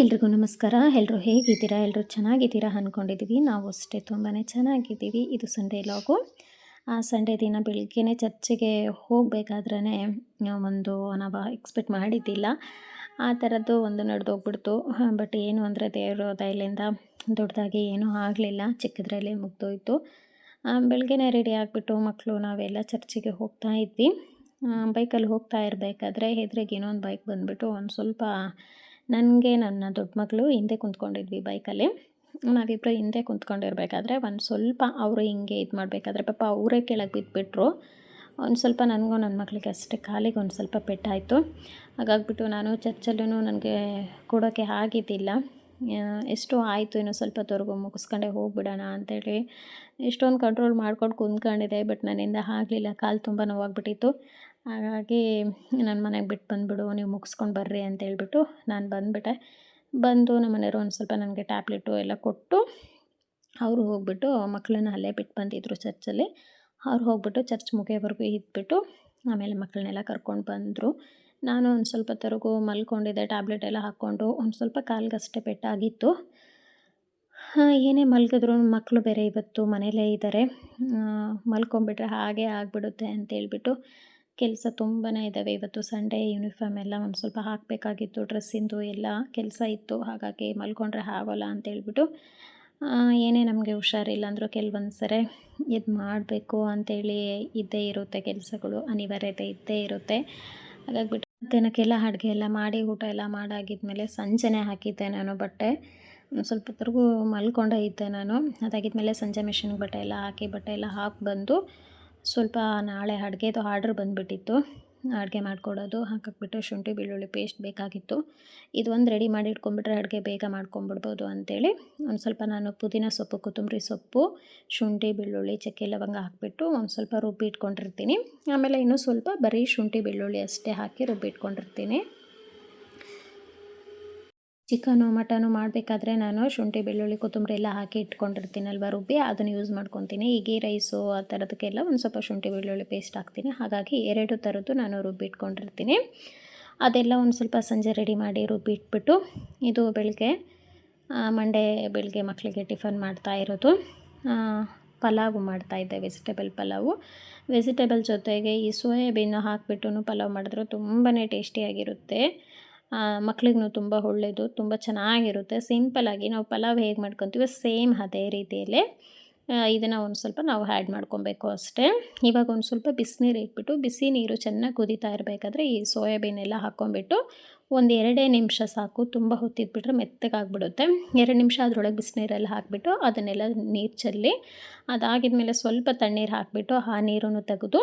ಎಲ್ರಿಗೂ ನಮಸ್ಕಾರ. ಎಲ್ಲರೂ ಹೇಗಿದ್ದೀರಾ? ಎಲ್ಲರೂ ಚೆನ್ನಾಗಿದ್ದೀರಾ ಅಂದ್ಕೊಂಡಿದ್ದೀವಿ ನಾವು ಅಷ್ಟೇ ತುಂಬಾ ಚೆನ್ನಾಗಿದ್ದೀವಿ. ಇದು ಸಂಡೇ ಲಾಗು ಸಂಡೇ ದಿನ ಬೆಳಿಗ್ಗೆ ಚರ್ಚಿಗೆ ಹೋಗಬೇಕಾದ್ರೇ ಒಂದು ನಾವು ಎಕ್ಸ್ಪೆಕ್ಟ್ ಮಾಡಿದ್ದಿಲ್ಲ. ಆ ಥರದ್ದು ಒಂದು ನಡೆದೋಗ್ಬಿಡ್ತು. ಬಟ್ ಏನು ಅಂದರೆ ದೇವರ ದಯಲಿಂದ ದೊಡ್ಡದಾಗಿ ಏನೂ ಆಗಲಿಲ್ಲ. ಚಿಕ್ಕದ್ರಲ್ಲೇ ಮುಗ್ದೋಯ್ತು. ಬೆಳಗ್ಗೆನೇ ರೆಡಿ ಆಗಿಬಿಟ್ಟು ಮಕ್ಕಳು ನಾವೆಲ್ಲ ಚರ್ಚಿಗೆ ಹೋಗ್ತಾ ಇದ್ವಿ. ಬೈಕಲ್ಲಿ ಹೋಗ್ತಾ ಇರಬೇಕಾದ್ರೆ ಹೆದ್ರಿಗೆ ಏನೋ ಒಂದು ಬೈಕ್ ಬಂದುಬಿಟ್ಟು ಒಂದು ಸ್ವಲ್ಪ ನನಗೆ ನನ್ನ ದೊಡ್ಡ ಮಗಳು ಹಿಂದೆ ಕುಂತ್ಕೊಂಡಿದ್ವಿ ಬೈಕಲ್ಲಿ. ನಾವಿಬ್ಬರು ಹಿಂದೆ ಕುಂತ್ಕೊಂಡಿರ್ಬೇಕಾದ್ರೆ ಒಂದು ಸ್ವಲ್ಪ ಅವರು ಹಿಂಗೆ ಇದು ಮಾಡಬೇಕಾದ್ರೆ ಪಾಪ ಅವರೇ ಕೆಳಗೆ ಬಿದ್ದುಬಿಟ್ರು ಒಂದು ಸ್ವಲ್ಪ ನನಗೂ ನನ್ನ ಮಕ್ಕಳಿಗೆ ಅಷ್ಟೇ ಕಾಲಿಗೆ ಒಂದು ಸ್ವಲ್ಪ ಪೆಟ್ಟಾಯಿತು. ಹಾಗಾಗ್ಬಿಟ್ಟು ನಾನು ಚರ್ಚಲ್ಲೂ ನನಗೆ ಕೊಡೋಕ್ಕೆ ಆಗಿದ್ದಿಲ್ಲ. ಎಷ್ಟು ಆಯಿತು, ಇನ್ನೂ ಸ್ವಲ್ಪ ಹೊತ್ತವರೆಗೂ ಮುಗಿಸ್ಕೊಂಡೆ ಹೋಗ್ಬಿಡೋಣ ಅಂತೇಳಿ ಎಷ್ಟೊಂದು ಕಂಟ್ರೋಲ್ ಮಾಡ್ಕೊಂಡು ಕುಂದ್ಕೊಂಡಿದೆ ಬಟ್ ನನ್ನಿಂದ ಆಗಲಿಲ್ಲ. ಕಾಲು ತುಂಬ ನೋವಾಗ್ಬಿಟ್ಟಿತ್ತು. ಹಾಗಾಗಿ ನನ್ನ ಮನೆಗೆ ಬಿಟ್ಟು ಬಂದುಬಿಡು, ನೀವು ಮುಗಿಸ್ಕೊಂಡು ಬರ್ರಿ ಅಂತ ಹೇಳ್ಬಿಟ್ಟು ನಾನು ಬಂದುಬಿಟ್ಟೆ. ಬಂದು ನಮ್ಮ ಮನೆಯವರು ಒಂದು ಸ್ವಲ್ಪ ನನಗೆ ಟ್ಯಾಬ್ಲೆಟು ಎಲ್ಲ ಕೊಟ್ಟು, ಅವರು ಹೋಗ್ಬಿಟ್ಟು ಮಕ್ಕಳನ್ನ ಅಲ್ಲೇ ಬಿಟ್ಟು ಬಂದಿದ್ದರು ಚರ್ಚಲ್ಲಿ. ಅವ್ರು ಹೋಗ್ಬಿಟ್ಟು ಚರ್ಚ್ ಮುಗಿಯೋವರೆಗೂ ಇದ್ಬಿಟ್ಟು ಆಮೇಲೆ ಮಕ್ಕಳನ್ನೆಲ್ಲ ಕರ್ಕೊಂಡು ಬಂದರು. ನಾನು ಒಂದು ಸ್ವಲ್ಪ ತರಗು ಮಲ್ಕೊಂಡಿದ್ದೆ, ಟ್ಯಾಬ್ಲೆಟ್ ಎಲ್ಲ ಹಾಕ್ಕೊಂಡು. ಒಂದು ಸ್ವಲ್ಪ ಕಾಲ್ಗಷ್ಟೇ ಪೆಟ್ಟಾಗಿತ್ತು. ಏನೇ ಮಲ್ಗಿದ್ರು ಮಕ್ಕಳು ಬೇರೆ ಇವತ್ತು ಮನೇಲೇ ಇದ್ದಾರೆ ಮಲ್ಕೊಂಬಿಟ್ರೆ ಹಾಗೆ ಆಗಿಬಿಡುತ್ತೆ ಅಂತೇಳ್ಬಿಟ್ಟು ಕೆಲಸ ತುಂಬಾ ಇದ್ದಾವೆ ಇವತ್ತು ಸಂಡೇ ಯೂನಿಫಾರ್ಮ್ ಎಲ್ಲ ಒಂದು ಸ್ವಲ್ಪ ಹಾಕಬೇಕಾಗಿತ್ತು. ಡ್ರೆಸ್ಸಿಂದು ಎಲ್ಲ ಕೆಲಸ ಇತ್ತು. ಹಾಗಾಗಿ ಮಲ್ಕೊಂಡ್ರೆ ಆಗೋಲ್ಲ ಅಂತೇಳ್ಬಿಟ್ಟು ಏನೇ ನಮಗೆ ಹುಷಾರಿಲ್ಲ ಅಂದರೂ ಕೆಲವೊಂದು ಸರಿ ಇದು ಮಾಡಬೇಕು ಅಂತೇಳಿ ಇದ್ದೇ ಇರುತ್ತೆ ಕೆಲಸಗಳು. ಅನಿವಾರ್ಯತೆ ಇದ್ದೇ ಇರುತ್ತೆ. ಹಾಗಾಗಿಬಿಟ್ಟು ದಿನಕ್ಕೆಲ್ಲ ಅಡುಗೆ ಎಲ್ಲ ಮಾಡಿ, ಊಟ ಎಲ್ಲ ಮಾಡಾಗಿದ್ಮೇಲೆ ಸಂಜೆನೇ ಹಾಕಿದ್ದೆ ನಾನು ಬಟ್ಟೆ. ಸ್ವಲ್ಪ ಹೊತ್ತರೆಗೂ ಮಲ್ಕೊಂಡೇ ಇದ್ದೆ ನಾನು. ಅದಾಗಿದ್ಮೇಲೆ ಸಂಜೆ ಮಿಷಿನ್ಗೆ ಬಟ್ಟೆ ಎಲ್ಲ ಹಾಕಿ, ಬಟ್ಟೆ ಎಲ್ಲ ಹಾಕಿ ಬಂದು ಸ್ವಲ್ಪ ನಾಳೆ ಅಡುಗೆದು ಆರ್ಡ್ರ್ ಬಂದುಬಿಟ್ಟಿತ್ತು. ಅಡುಗೆ ಮಾಡಿಕೊಡೋದು, ಹಾಕಾಕ್ಬಿಟ್ಟು ಶುಂಠಿ, ಬೆಳ್ಳುಳ್ಳಿ ಪೇಸ್ಟ್ ಬೇಕಾಗಿತ್ತು. ಇದು ಒಂದು ರೆಡಿ ಮಾಡಿ ಇಟ್ಕೊಂಡ್ಬಿಟ್ರೆ ಅಡುಗೆ ಬೇಗ ಮಾಡ್ಕೊಂಬಿಡ್ಬೋದು ಅಂತೇಳಿ. ಒಂದು ಸ್ವಲ್ಪ ನಾನು ಪುದೀನ ಸೊಪ್ಪು, ಕೊತ್ತಂಬರಿ ಸೊಪ್ಪು, ಶುಂಠಿ, ಬೆಳ್ಳುಳ್ಳಿ, ಚಕ್ಕೆ ಲವಂಗ ಹಾಕಿಬಿಟ್ಟು ಒಂದು ಸ್ವಲ್ಪ ರುಬ್ಬಿ ಇಟ್ಕೊಂಡಿರ್ತೀನಿ ಆಮೇಲೆ ಇನ್ನೂ ಸ್ವಲ್ಪ ಬರೀ ಶುಂಠಿ, ಬೆಳ್ಳುಳ್ಳಿ ಅಷ್ಟೇ ಹಾಕಿ ರುಬ್ಬಿ ಇಟ್ಕೊಂಡಿರ್ತೀನಿ ಚಿಕನು, ಮಟನು ಮಾಡಬೇಕಾದ್ರೆ ನಾನು ಶುಂಠಿ, ಬೆಳ್ಳುಳ್ಳಿ, ಕೊತ್ತಂಬರಿ ಎಲ್ಲ ಹಾಕಿ ಇಟ್ಕೊಂಡಿರ್ತೀನಲ್ವ ರುಬ್ಬಿ, ಅದನ್ನು ಯೂಸ್ ಮಾಡ್ಕೊತೀನಿ. ಈ ಗೀ ರೈಸು ಆ ಥರದಕ್ಕೆಲ್ಲ ಒಂದು ಸ್ವಲ್ಪ ಶುಂಠಿ, ಬೆಳ್ಳುಳ್ಳಿ ಪೇಸ್ಟ್ ಹಾಕ್ತೀನಿ. ಹಾಗಾಗಿ ಎರಡು ಥರದ್ದು ನಾನು ರುಬ್ಬಿ ಇಟ್ಕೊಂಡಿರ್ತೀನಿ. ಅದೆಲ್ಲ ಒಂದು ಸ್ವಲ್ಪ ಸಂಜೆ ರೆಡಿ ಮಾಡಿ ರುಬ್ಬಿ ಇಟ್ಬಿಟ್ಟು, ಇದು ಬೆಳಗ್ಗೆ ಮಂಡೇ ಬೆಳಗ್ಗೆ ಮಕ್ಕಳಿಗೆ ಟಿಫನ್ ಮಾಡ್ತಾ ಇರೋದು. ಪಲಾವು ಮಾಡ್ತಾಯಿದ್ದೆ ವೆಜಿಟೇಬಲ್ ಪಲಾವು. ವೆಜಿಟೇಬಲ್ ಜೊತೆಗೆ ಈ ಸೋಯಾಬೀನು ಹಾಕಿಬಿಟ್ಟು ಪಲಾವ್ ಮಾಡಿದ್ರೆ ತುಂಬಾ ಟೇಸ್ಟಿಯಾಗಿರುತ್ತೆ ಮಕ್ಳಿಗೂ ತುಂಬ ಒಳ್ಳೆಯದು ತುಂಬ ಚೆನ್ನಾಗಿರುತ್ತೆ. ಸಿಂಪಲಾಗಿ ನಾವು ಪಲಾವ್ ಹೇಗೆ ಮಾಡ್ಕೊತೀವೋ ಸೇಮ್ ಅದೇ ರೀತಿಯಲ್ಲಿ ಇದನ್ನು ಒಂದು ಸ್ವಲ್ಪ ನಾವು ಆ್ಯಡ್ ಮಾಡ್ಕೊಬೇಕು ಅಷ್ಟೇ. ಇವಾಗ ಒಂದು ಸ್ವಲ್ಪ ಬಿಸಿನೀರು ಇಟ್ಬಿಟ್ಟು, ಬಿಸಿ ನೀರು ಚೆನ್ನಾಗಿ ಕುದೀತಾ ಇರಬೇಕಾದ್ರೆ ಈ ಸೋಯಾಬೀನ್ ಎಲ್ಲ ಹಾಕ್ಕೊಂಬಿಟ್ಟು ಒಂದು ಎರಡೇ ನಿಮಿಷ ಸಾಕು. ತುಂಬ ಹೊತ್ತಿದ್ಬಿಟ್ರೆ ಮೆತ್ತಗಾಗ್ಬಿಡುತ್ತೆ. ಎರಡು ನಿಮಿಷ ಅದರೊಳಗೆ ಬಿಸಿನೀರಲ್ಲಿ ಹಾಕಿಬಿಟ್ಟು ಅದನ್ನೆಲ್ಲ ನೀರು ಚೆಲ್ಲಿ, ಅದಾಗಿದ್ಮೇಲೆ ಸ್ವಲ್ಪ ತಣ್ಣೀರು ಹಾಕಿಬಿಟ್ಟು ಆ ನೀರನ್ನು ತೆಗೆದು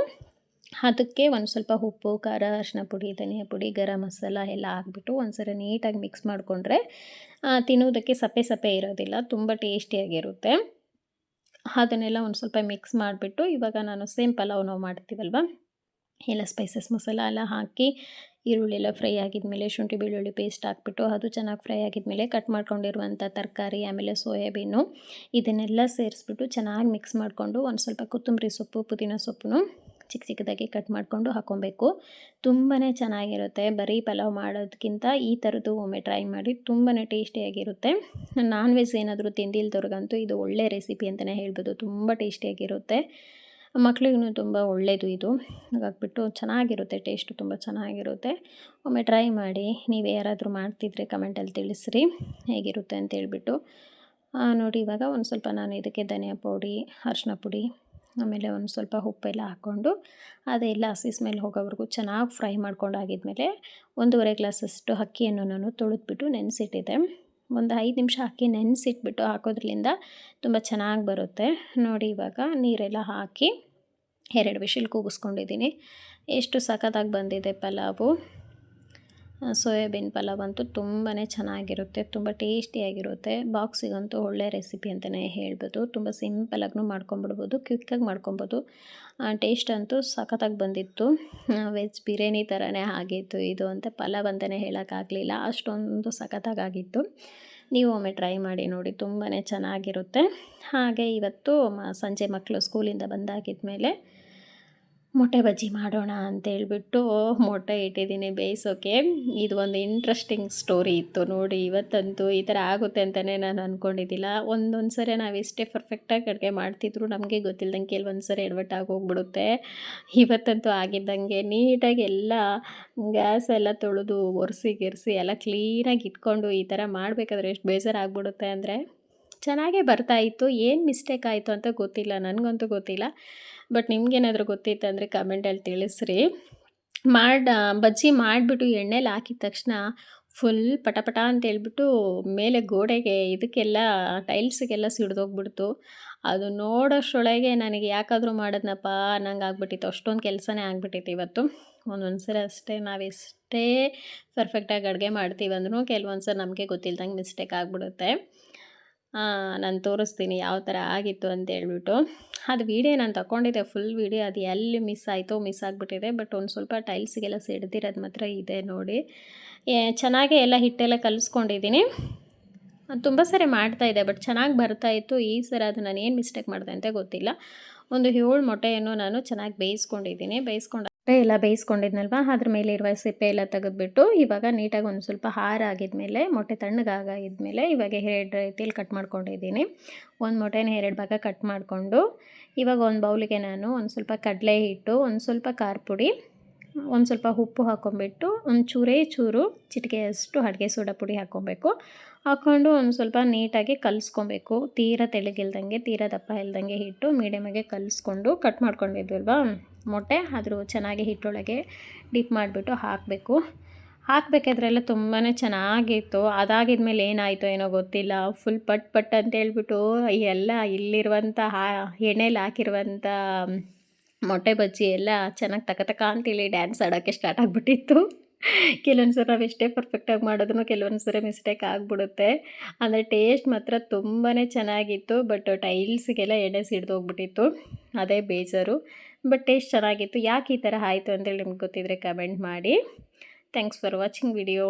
ಅದಕ್ಕೆ ಒಂದು ಸ್ವಲ್ಪ ಉಪ್ಪು, ಖಾರ ಅರಿಶಿನ ಪುಡಿ, ಧನಿಯಾ ಪುಡಿ, ಗರಂ ಮಸಾಲ ಎಲ್ಲ ಹಾಕ್ಬಿಟ್ಟು ಒಂದು ಸರಿ ನೀಟಾಗಿ ಮಿಕ್ಸ್ ಮಾಡಿಕೊಂಡ್ರೆ ತಿನ್ನೋದಕ್ಕೆ ಸಪ್ಪೆ ಸಪ್ಪೆ ಇರೋದಿಲ್ಲ, ತುಂಬ ಟೇಸ್ಟಿಯಾಗಿರುತ್ತೆ ಅದನ್ನೆಲ್ಲ ಒಂದು ಸ್ವಲ್ಪ ಮಿಕ್ಸ್ ಮಾಡಿಬಿಟ್ಟು ಇವಾಗ ನಾನು ಸೇಮ್ ಪಲಾವ್ ನಾವು ಮಾಡ್ತೀವಲ್ವ? ಎಲ್ಲ ಸ್ಪೈಸಸ್ ಮಸಾಲ ಎಲ್ಲ ಹಾಕಿ, ಈರುಳ್ಳಿ ಎಲ್ಲ ಫ್ರೈ ಆಗಿದ್ಮೇಲೆ ಶುಂಠಿ, ಬೆಳ್ಳುಳ್ಳಿ ಪೇಸ್ಟ್ ಹಾಕ್ಬಿಟ್ಟು ಅದು ಚೆನ್ನಾಗಿ ಫ್ರೈ ಆಗಿದ್ಮೇಲೆ ಕಟ್ ಮಾಡ್ಕೊಂಡಿರುವಂಥ ತರಕಾರಿ, ಆಮೇಲೆ ಸೋಯಾಬೀನು, ಇದನ್ನೆಲ್ಲ ಸೇರಿಸ್ಬಿಟ್ಟು ಚೆನ್ನಾಗಿ ಮಿಕ್ಸ್ ಮಾಡಿಕೊಂಡು ಒಂದು ಸ್ವಲ್ಪ ಕೊತ್ತಂಬರಿ ಸೊಪ್ಪು, ಪುದೀನ ಸೊಪ್ಪು ಚಿಕ್ಕ ಚಿಕ್ಕದಾಗಿ ಕಟ್ ಮಾಡಿಕೊಂಡು ಹಾಕ್ಕೊಬೇಕು ತುಂಬಾ ಚೆನ್ನಾಗಿರುತ್ತೆ. ಬರೀ ಪಲಾವ್ ಮಾಡೋದಕ್ಕಿಂತ ಈ ಥರದ್ದು ಒಮ್ಮೆ ಟ್ರೈ ಮಾಡಿ ತುಂಬಾ ಟೇಸ್ಟಿಯಾಗಿರುತ್ತೆ ನಾನ್ ವೆಜ್ ಏನಾದರೂ ತಿಂದಿಲ್ದವ್ರಿಗಂತೂ ಇದು ಒಳ್ಳೆ ರೆಸಿಪಿ ಅಂತಲೇ ಹೇಳ್ಬೋದು. ತುಂಬ ಟೇಸ್ಟಿಯಾಗಿರುತ್ತೆ ಮಕ್ಳಿಗೂ ತುಂಬ ಒಳ್ಳೆಯದು ಇದು. ಹಾಗಾಗ್ಬಿಟ್ಟು ಚೆನ್ನಾಗಿರುತ್ತೆ, ಟೇಸ್ಟು ತುಂಬ ಚೆನ್ನಾಗಿರುತ್ತೆ. ಒಮ್ಮೆ ಟ್ರೈ ಮಾಡಿ. ನೀವು ಯಾರಾದರೂ ಮಾಡ್ತಿದ್ರೆ ಕಮೆಂಟಲ್ಲಿ ತಿಳಿಸ್ರಿ. ಹೇಗಿರುತ್ತೆ ಅಂತೇಳ್ಬಿಟ್ಟು. ನೋಡಿ ಇವಾಗ ಒಂದು ಸ್ವಲ್ಪ ನಾನು ಇದಕ್ಕೆ ಧನಿಯಾ ಪುಡಿ ಅರಿಶಿನ ಪುಡಿ ಆಮೇಲೆ ಒಂದು ಸ್ವಲ್ಪ ಉಪ್ಪೆಲ್ಲ ಹಾಕ್ಕೊಂಡು ಅದೆಲ್ಲ ಹಸಿಸ್ ಮೇಲೆ ಹೋಗೋವರೆಗೂ ಚೆನ್ನಾಗಿ ಫ್ರೈ ಮಾಡ್ಕೊಂಡಾಗಿದ್ಮೇಲೆ ಒಂದೂವರೆ ಗ್ಲಾಸಷ್ಟು ಅಕ್ಕಿಯನ್ನು ನಾನು ತೊಳೆದ್ಬಿಟ್ಟು ನೆನೆಸಿಟ್ಟಿದ್ದೆ ಒಂದು ಐದು ನಿಮಿಷ ಅಕ್ಕಿ ನೆನೆಸಿಟ್ಬಿಟ್ಟು ಹಾಕೋದ್ರಿಂದ ತುಂಬ ಚೆನ್ನಾಗಿ ಬರುತ್ತೆ. ನೋಡಿ ಇವಾಗ ನೀರೆಲ್ಲ ಹಾಕಿ ಎರಡು ವಿಷಲ್ ಕೂಗಿಸ್ಕೊಂಡಿದ್ದೀನಿ. ಎಷ್ಟು ಸಖತ್ತಾಗಿ ಬಂದಿದೆ ಪಲಾವು. ಸೋಯಾಬೀನ್ ಪಲಾವ್ ಅಂತೂ ತುಂಬಾ ಚೆನ್ನಾಗಿರುತ್ತೆ, ತುಂಬ ಟೇಸ್ಟಿಯಾಗಿರುತ್ತೆ. ಬಾಕ್ಸಿಗಂತೂ ಒಳ್ಳೆ ರೆಸಿಪಿ ಅಂತಲೇ ಹೇಳ್ಬೋದು. ತುಂಬ ಸಿಂಪಲಾಗೂ ಮಾಡ್ಕೊಂಬಿಡ್ಬೋದು, ಕ್ವಿಕ್ಕಾಗಿ ಮಾಡ್ಕೊಬೋದು. ಟೇಸ್ಟ್ ಅಂತೂ ಸಖತ್ತಾಗಿ ಬಂದಿತ್ತು. ವೆಜ್ ಬಿರಿಯಾನಿ ಥರನೇ ಆಗಿತ್ತು ಇದು ಅಂತ ಪಲಾವ್ ಅಂತಲೇ ಹೇಳೋಕ್ಕಾಗಲಿಲ್ಲ. ಅಷ್ಟೊಂದು ಸಖತ್ತಾಗಿತ್ತು ನೀವು ಒಮ್ಮೆ ಟ್ರೈ ಮಾಡಿ ನೋಡಿ ತುಂಬಾ ಚೆನ್ನಾಗಿರುತ್ತೆ. ಹಾಗೆ ಇವತ್ತು ಸಂಜೆ ಮಕ್ಕಳು ಸ್ಕೂಲಿಂದ ಬಂದಾಗಿದ್ಮೇಲೆ ಮೊಟ್ಟೆ ಬಜ್ಜಿ ಮಾಡೋಣ ಅಂತೇಳ್ಬಿಟ್ಟು ಮೊಟ್ಟೆ ಇಟ್ಟಿದ್ದೀನಿ ಬೇಯಿಸೋಕೆ. ಇದು ಒಂದು ಇಂಟ್ರೆಸ್ಟಿಂಗ್ ಸ್ಟೋರಿ ಇತ್ತು ನೋಡಿ, ಇವತ್ತಂತೂ ಈ ಥರ ಆಗುತ್ತೆ ಅಂತಲೇ ನಾನು ಅಂದ್ಕೊಂಡಿದ್ದಿಲ್ಲ ಒಂದೊಂದು ಸರಿ ನಾವು ಎಷ್ಟೇ ಪರ್ಫೆಕ್ಟಾಗಿ ಅಡುಗೆ ಮಾಡ್ತಿದ್ರು ನಮಗೆ ಗೊತ್ತಿಲ್ಲದಂಗೆ ಕೆಲವೊಂದು ಸರಿ ಎಡವಟ್ಟಾಗಿ ಹೋಗ್ಬಿಡುತ್ತೆ. ಇವತ್ತಂತೂ ಆಗಿದ್ದಂಗೆ ನೀಟಾಗಿ ಎಲ್ಲ ಗ್ಯಾಸ್ ಎಲ್ಲ ತೊಳೆದು ಒರೆಸಿ ಗಿರಿಸಿ ಎಲ್ಲ ಕ್ಲೀನಾಗಿ ಇಟ್ಕೊಂಡು ಈ ಥರ ಮಾಡಬೇಕಾದ್ರೆ ಎಷ್ಟು ಬೇಜಾರಾಗ್ಬಿಡುತ್ತೆ ಅಂದರೆ ಚೆನ್ನಾಗೇ ಬರ್ತಾಯಿತ್ತು ಏನು ಮಿಸ್ಟೇಕ್ ಆಯಿತು ಅಂತ ಗೊತ್ತಿಲ್ಲ. ನನಗಂತೂ ಗೊತ್ತಿಲ್ಲ. ಬಟ್ ನಿಮ್ಗೇನಾದರೂ ಗೊತ್ತಿತ್ತು ಅಂದರೆ ಕಮೆಂಟಲ್ಲಿ ತಿಳಿಸ್ರಿ. ಮಾಡ ಬಜ್ಜಿ ಮಾಡಿಬಿಟ್ಟು ಎಣ್ಣೆಲಿ ಹಾಕಿದ ತಕ್ಷಣ ಫುಲ್ ಪಟಪಟ ಪಟ ಅಂತ ಹೇಳ್ಬಿಟ್ಟು ಮೇಲೆ ಗೋಡೆಗೆ ಇದಕ್ಕೆಲ್ಲ ಟೈಲ್ಸ್ಗೆಲ್ಲ ಸಿಡ್ದೋಗ್ಬಿಡ್ತು ಅದು ನೋಡೋಷ್ಟೊಳಗೆ ನನಗೆ ಯಾಕಾದರೂ ಮಾಡೋದ್ನಪ್ಪ ನಂಗೆ ಆಗ್ಬಿಟ್ಟಿತ್ತು. ಅಷ್ಟೊಂದು ಕೆಲಸನೇ ಆಗ್ಬಿಟ್ಟಿತ್ತು ಇವತ್ತು. ಒಂದೊಂದು ಸರಿ ಅಷ್ಟೇ ಎಷ್ಟೇ ಪರ್ಫೆಕ್ಟಾಗಿ ಅಡುಗೆ ಮಾಡ್ತೀವಿ ಅಂದ್ರೂ ಕೆಲವೊಂದು ನಮಗೆ ಗೊತ್ತಿಲ್ದಂಗೆ ಮಿಸ್ಟೇಕ್ ಆಗಿಬಿಡುತ್ತೆ. ನಾನು ತೋರಿಸ್ತೀನಿ ಯಾವ ಥರ ಆಗಿತ್ತು ಅಂತ ಹೇಳ್ಬಿಟ್ಟು. ಅದು ವೀಡಿಯೋ ನಾನು ತಗೊಂಡಿದ್ದೆ ಫುಲ್ ವೀಡಿಯೋ ಅದು ಎಲ್ಲಿ ಮಿಸ್ ಆಯಿತೋ ಮಿಸ್ ಆಗಿಬಿಟ್ಟಿದೆ ಬಟ್ ಒಂದು ಸ್ವಲ್ಪ ಟೈಲ್ಸ್ಗೆಲ್ಲ ಸಿಡ್ದಿರೋದು ಮಾತ್ರ ಇದೆ ನೋಡಿ. ಚೆನ್ನಾಗೇ ಎಲ್ಲ ಹಿಟ್ಟೆಲ್ಲ ಕಲಿಸ್ಕೊಂಡಿದ್ದೀನಿ ತುಂಬ ಸರಿ ಮಾಡ್ತಾಯಿದ್ದೆ ಬಟ್ ಚೆನ್ನಾಗಿ ಬರ್ತಾಯಿತ್ತು ಈ ಸರಿ ಅದು ನಾನು ಏನು ಮಿಸ್ಟೇಕ್ ಮಾಡಿದೆ ಅಂತ ಗೊತ್ತಿಲ್ಲ. ಒಂದು ಏಳು ಮೊಟ್ಟೆಯನ್ನು ನಾನು ಚೆನ್ನಾಗಿ ಬೇಯಿಸ್ಕೊಂಡಿದ್ದೀನಿ ಬೇಯಿಸ್ಕೊಂಡು ಮೊಟ್ಟೆ ಎಲ್ಲ ಬೇಯಿಸ್ಕೊಂಡಿದ್ನಲ್ವ? ಅದ್ರ ಮೇಲೆ ಇರುವ ಸಿಪ್ಪೆ ಎಲ್ಲ ತೆಗೆದ್ಬಿಟ್ಟು ಇವಾಗ ನೀಟಾಗಿ ಒಂದು ಸ್ವಲ್ಪ ಹಾರ ಆಗಿದ್ಮೇಲೆ ಮೊಟ್ಟೆ ತಣ್ಣಗಾಗಿದ್ಮೇಲೆ ಇವಾಗ ಎರಡು ರೀತಿಯಲ್ಲಿ ಕಟ್ ಮಾಡ್ಕೊಂಡಿದ್ದೀನಿ. ಒಂದು ಮೊಟ್ಟೆನ ಎರಡು ಭಾಗ ಕಟ್ ಮಾಡಿಕೊಂಡು, ಇವಾಗ ಒಂದು ಬೌಲಿಗೆ ನಾನು ಒಂದು ಸ್ವಲ್ಪ ಕಡಲೆ ಹಿಟ್ಟು, ಒಂದು ಸ್ವಲ್ಪ ಖಾರ ಪುಡಿ, ಒಂದು ಸ್ವಲ್ಪ ಉಪ್ಪು ಹಾಕ್ಕೊಂಬಿಟ್ಟು ಒಂದು ಚೂರೇ ಚೂರು ಚಿಟಿಕೆಯಷ್ಟು ಅಡುಗೆ ಸೋಡಾ ಪುಡಿ ಹಾಕ್ಕೊಬೇಕು. ಹಾಕ್ಕೊಂಡು ಒಂದು ಸ್ವಲ್ಪ ನೀಟಾಗಿ ಕಲಿಸ್ಕೊಬೇಕು. ತೀರ ತೆಳಗಿಲ್ದಂಗೆ, ತೀರ ದಪ್ಪ ಇಲ್ದಂಗೆ ಹಿಟ್ಟು ಮೀಡಿಯಮಾಗೆ ಕಲಿಸ್ಕೊಂಡು ಕಟ್ ಮಾಡ್ಕೊಂಡಿದ್ವಲ್ವಾ? ಮೊಟ್ಟೆ, ಆದರೂ ಚೆನ್ನಾಗಿ ಹಿಟ್ಟೊಳಗೆ ಡಿಪ್ ಮಾಡಿಬಿಟ್ಟು ಹಾಕಬೇಕು. ಹಾಕಬೇಕಾದ್ರೆಲ್ಲ ತುಂಬಾ ಚೆನ್ನಾಗಿತ್ತು. ಅದಾಗಿದ್ಮೇಲೆ ಏನಾಯಿತು ಏನೋ ಗೊತ್ತಿಲ್ಲ. ಫುಲ್ ಪಟ್ ಪಟ್ ಅಂತ ಹೇಳ್ಬಿಟ್ಟು ಎಲ್ಲ ಇಲ್ಲಿರುವಂಥ ಎಣ್ಣೆಲಿ ಹಾಕಿರುವಂಥ ಮೊಟ್ಟೆ ಬಜ್ಜಿ ಎಲ್ಲ ಚೆನ್ನಾಗಿ ತಕ ತಕ ಅಂತೇಳಿ ಡ್ಯಾನ್ಸ್ ಆಡೋಕ್ಕೆ ಸ್ಟಾರ್ಟ್ ಆಗಿಬಿಟ್ಟಿತ್ತು. ಕೆಲವೊಂದು ಸಲ ನಾವು ಎಷ್ಟೇ ಪರ್ಫೆಕ್ಟಾಗಿ ಮಾಡೋದನ್ನು ಕೆಲವೊಂದು ಸರಿ ಮಿಸ್ಟೇಕ್ ಆಗಿಬಿಡುತ್ತೆ. ಅಂದರೆ ಟೇಸ್ಟ್ ಮಾತ್ರ ತುಂಬಾ ಚೆನ್ನಾಗಿತ್ತು ಬಟ್ ಟೈಲ್ಸ್ಗೆಲ್ಲ ಎಣ್ಣೆ ಸಿಡ್ದೋಗ್ಬಿಟ್ಟಿತ್ತು ಅದೇ ಬೇಜಾರು. ಬಟ್ ಟೇಸ್ಟ್ ಚೆನ್ನಾಗಿತ್ತು. ಯಾಕೆ ಈ ಥರ ಆಯಿತು ಅಂತೇಳಿ ನಿಮ್ಗೆ ಗೊತ್ತಿದ್ರೆ ಕಮೆಂಟ್ ಮಾಡಿ. Thanks for watching video